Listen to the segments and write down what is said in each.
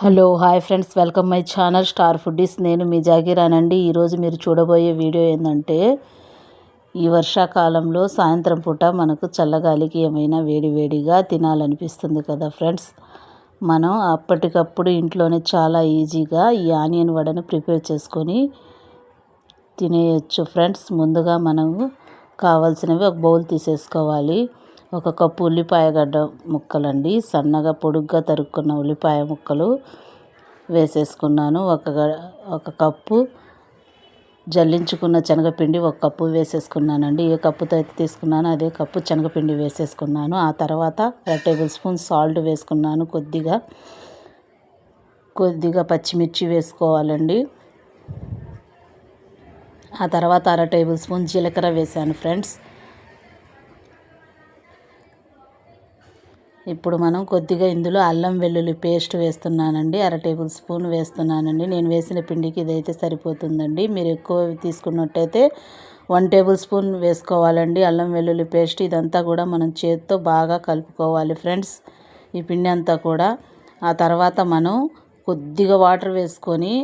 Hello hi friends. Welcome my channel star foodies. నేను మీ జాగీరానండి. ఈరోజు మీరు చూడబోయే వీడియో ఏంటంటే ఈ వర్షాకాలంలో సాయంత్రం పూట మనకు చల్లగాలికి ఏమైనా వేడివేడిగా తినాలనిపిస్తుంది కదా ఫ్రెండ్స్. మనం అప్పటికప్పుడు ఇంట్లోనే చాలా ఈజీగా ఈ ఆనియన్ వడను ప్రిపేర్ చేసుకొని తినేయచ్చు ఫ్రెండ్స్. ముందుగా మనము కావాల్సినవి ఒక బౌల్ తీసేసుకోవాలి. ఒక కప్పు ఉల్లిపాయ గడ్డ ముక్కలండి. సన్నగా పొడుగ్గా తరుక్కున్న ఉల్లిపాయ ముక్కలు వేసేసుకున్నాను. ఒక ఒక కప్పు జల్లించుకున్న శనగపిండి ఒక కప్పు వేసేసుకున్నానండి. ఏ కప్పుతో అయితే తీసుకున్నానో అదే కప్పు శనగపిండి వేసేసుకున్నాను. ఆ తర్వాత అర టేబుల్ స్పూన్ సాల్ట్ వేసుకున్నాను. కొద్దిగా కొద్దిగా పచ్చిమిర్చి వేసుకోవాలండి. ఆ తర్వాత అర టేబుల్ స్పూన్ జీలకర్ర వేసాను ఫ్రెండ్స్. ఇప్పుడు మనం కొద్దిగా ఇందులో అల్లం వెల్లుల్లి పేస్ట్ వేస్తున్నానండి. అర టేబుల్ స్పూన్ వేస్తున్నానండి. నేను వేసిన పిండికి ఇదైతే సరిపోతుందండి. మీరు ఎక్కువ తీసుకున్నట్టయితే వన్ టేబుల్ స్పూన్ వేసుకోవాలండి. అల్లం వెల్లుల్లి పేస్ట్ ఇదంతా కూడా మనం చేతితో బాగా కలుపుకోవాలి ఫ్రెండ్స్. ఈ పిండి అంతా కూడా. ఆ తర్వాత మనం కొద్దిగా వాటర్ వేసుకొని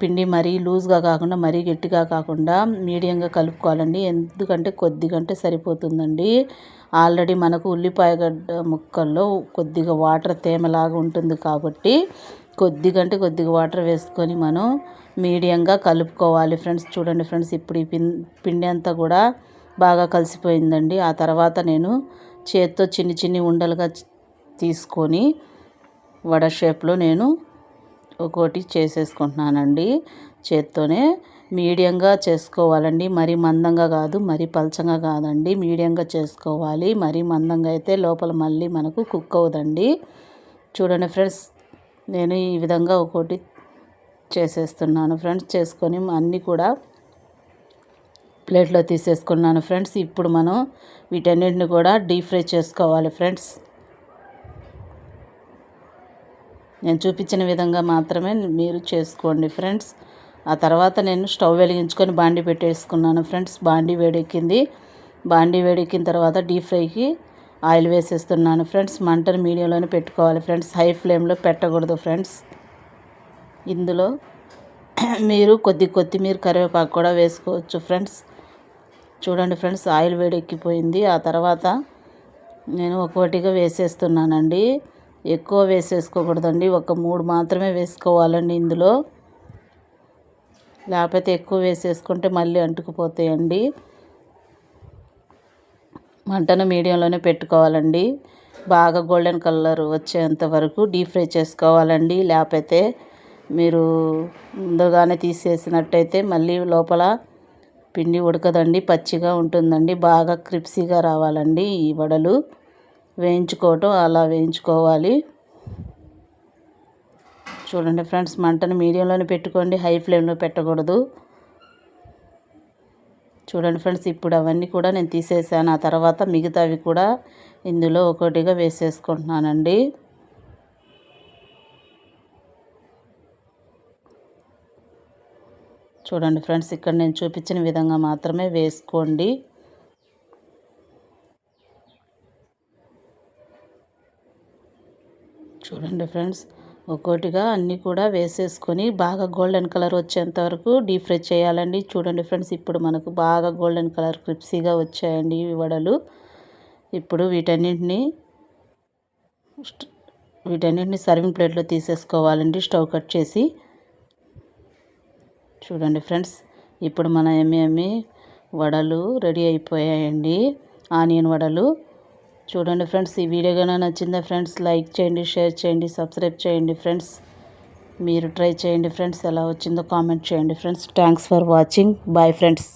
పిండి మరీ లూజ్గా కాకుండా మరీ గట్టిగా కాకుండా మీడియంగా కలుపుకోవాలండి. ఎందుకంటే కొద్దిగంటే సరిపోతుందండి. ఆల్రెడీ మనకు ఉల్లిపాయ గడ్డ ముక్కల్లో కొద్దిగా వాటర్ తేమలాగా ఉంటుంది కాబట్టి కొద్దిగంటే కొద్దిగా వాటర్ వేసుకొని మనం మీడియంగా కలుపుకోవాలి ఫ్రెండ్స్. చూడండి ఫ్రెండ్స్ ఇప్పుడు ఈ పిండి అంతా కూడా బాగా కలిసిపోయిందండి. ఆ తర్వాత నేను చేత్తో చిన్ని చిన్ని ఉండలుగా తీసుకొని వడ షేప్లో నేను ఒక్కోటి చేసేసుకుంటున్నానండి. చేత్తోనే మీడియంగా చేసుకోవాలండి. మరీ మందంగా కాదు మరీ పలచంగా కాదండి. మీడియంగా చేసుకోవాలి. మరీ మందంగా అయితే లోపల మళ్ళీ మనకు కుక్ అవుదండి. చూడండి ఫ్రెండ్స్ నేను ఈ విధంగా ఒకటి చేసేస్తున్నాను ఫ్రెండ్స్. చేసుకొని అన్నీ కూడా ప్లేట్లో తీసేసుకున్నాను ఫ్రెండ్స్. ఇప్పుడు మనం వీటన్నిటిని కూడా డీప్ ఫ్రై చేసుకోవాలి ఫ్రెండ్స్. నేను చూపించిన విధంగా మాత్రమే మీరు చేసుకోండి ఫ్రెండ్స్. ఆ తర్వాత నేను స్టవ్ వెలిగించుకొని బాండి పెట్టేసుకున్నాను ఫ్రెండ్స్. బాండి వేడెక్కింది. బాండి వేడెక్కిన తర్వాత డీప్ ఫ్రైకి ఆయిల్ వేసేస్తున్నాను ఫ్రెండ్స్. మంటను మీడియంలోనే పెట్టుకోవాలి ఫ్రెండ్స్. హై ఫ్లేమ్లో పెట్టకూడదు ఫ్రెండ్స్. ఇందులో మీరు కొద్ది కొత్తిమీర కరివేపాకు కూడా వేసుకోవచ్చు ఫ్రెండ్స్. చూడండి ఫ్రెండ్స్ ఆయిల్ వేడెక్కిపోయింది. ఆ తర్వాత నేను ఒక్కొక్కటిగా వేసేస్తున్నానండి. ఎక్కువ వేసేసుకోకూడదండి. ఒక మూడు మాత్రమే వేసుకోవాలండి ఇందులో. లేకపోతే ఎక్కువ వేసేసుకుంటే మళ్ళీ అంటుకుపోతాయండి. మంటను మీడియంలోనే పెట్టుకోవాలండి. బాగా గోల్డెన్ కలర్ వచ్చేంత వరకు డీప్ ఫ్రై చేసుకోవాలండి. లేకపోతే మీరు ముందుగానే తీసేసినట్టయితే మళ్ళీ లోపల పిండి ఉడకదండి పచ్చిగా ఉంటుందండి. బాగా క్రిప్సీగా రావాలండి ఈ వడలు. వేయించుకోవటం అలా వేయించుకోవాలి. చూడండి ఫ్రెండ్స్ మంటను మీడియంలోనే పెట్టుకోండి హై ఫ్లేమ్లో పెట్టకూడదు. చూడండి ఫ్రెండ్స్ ఇప్పుడు అవన్నీ కూడా నేను తీసేసాను. ఆ తర్వాత మిగతావి కూడా ఇందులో ఒకటిగా వేసేసుకుంటున్నానండి. చూడండి ఫ్రెండ్స్ ఇక్కడ నేను చూపించిన విధంగా మాత్రమే వేసుకోండి. చూడండి ఫ్రెండ్స్ ఒక్కోటిగా అన్నీ కూడా వేసేసుకొని బాగా గోల్డెన్ కలర్ వచ్చేంత వరకు డీప్ ఫ్రై చేయాలండి. చూడండి ఫ్రెండ్స్ ఇప్పుడు మనకు బాగా గోల్డెన్ కలర్ క్రిప్సీగా వచ్చాయండి ఈ వడలు. ఇప్పుడు వీటన్నింటినీ వీటన్నింటినీ సర్వింగ్ ప్లేట్లో తీసేసుకోవాలండి స్టవ్ కట్ చేసి. చూడండి ఫ్రెండ్స్ ఇప్పుడు మన ఎమ్మి వడలు రెడీ అయిపోయాయండి. ఆనియన్ వడలు. చూడండి ఫ్రెండ్స్ ఈ వీడియో కానీ నచ్చిందా ఫ్రెండ్స్ లైక్ చేయండి షేర్ చేయండి సబ్స్క్రైబ్ చేయండి ఫ్రెండ్స్. మీరు ట్రై చేయండి ఫ్రెండ్స్ ఎలా వచ్చిందో కామెంట్ చేయండి friends. Thanks for watching bye friends